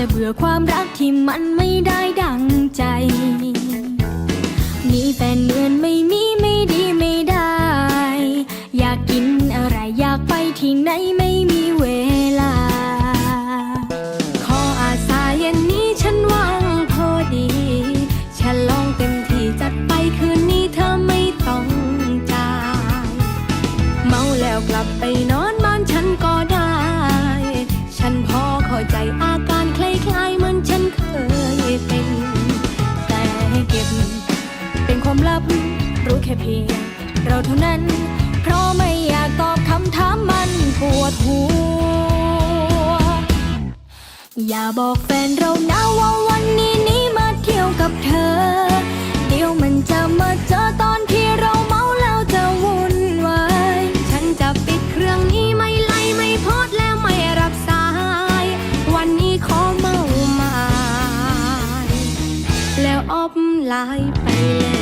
จะเบื่อความรักที่มันไม่ได้ดังใจ มีแฟนเหมือนไม่มีไม่ดีไม่ได้ อยากกินอะไรอยากไปที่ไหนไม่มีเวลา ขออาสาเย็นนี้ฉันว่างพอดีฉันลองเต็มที่จัดไปคืนนี้เธอไม่ต้องจ่ายเมาแล้วกลับไปนอนบ้านฉันก็ได้ ฉันพอเข้าใจ รู้แค่เพียงเราเท่านั้น เพราะไม่อยากตอบคำถามมันปวดหัว อย่าบอกแฟนเรานะว่าวันนี้นี้มาเที่ยวกับเธอ เดี๋ยวมันจะมาเจอตอนที่เราเมาแล้วจะวุ่นวาย ฉันจะปิดเครื่องนี้ไม่ไล่ไม่โพสแล้วไม่รับสาย วันนี้ขอเมาหมาแล้วออฟไลน์ไปเลย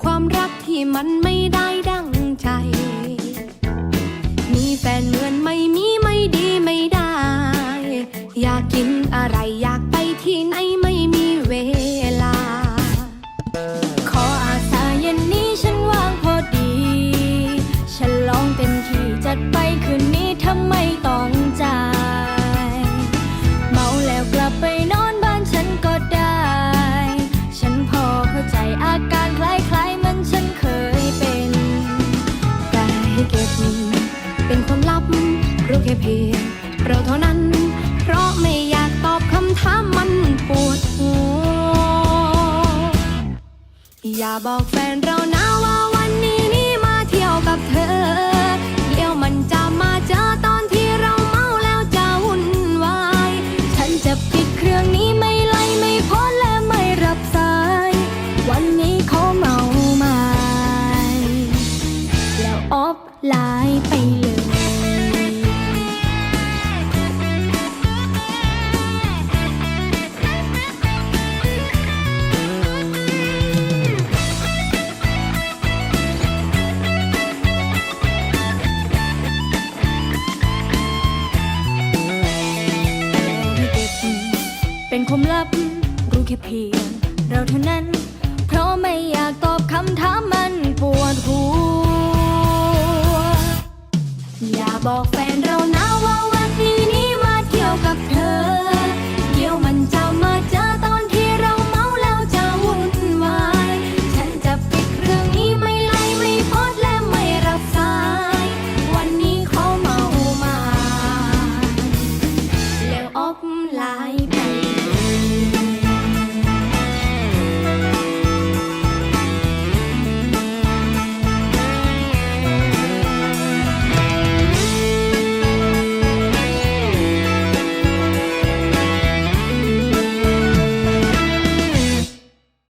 ความรักที่มันไม่ได้ดังใจ มีแฟนเหมือนไม่มีไม่ดีไม่ได้ อยากกินอะไรอยาก ค่เพียงเราเท่านั้น เพราะไม่อยากตอบคำถามมันปวดหัว อย่าบอกแฟนเรานะว่าวันนี้นี่มาเที่ยวกับเธอ เดี๋ยวมันจะมาเจอตอนที่เราเมาแล้วจะวุ่นวาย ฉันจะปิดเครื่องนี้ไม่ไล่ไม่พสต์และไม่รับสาย วันนี้เขอเมาไมาแล้วออฟไลน์ไป เป็นความลับ รู้แค่เพียง เราเท่านั้น เพราะไม่อยากตอบคำถามมันปวดหัว อย่าบอกแฟนเรานะว่าวันนี้นี้มาเที่ยวกับเธอ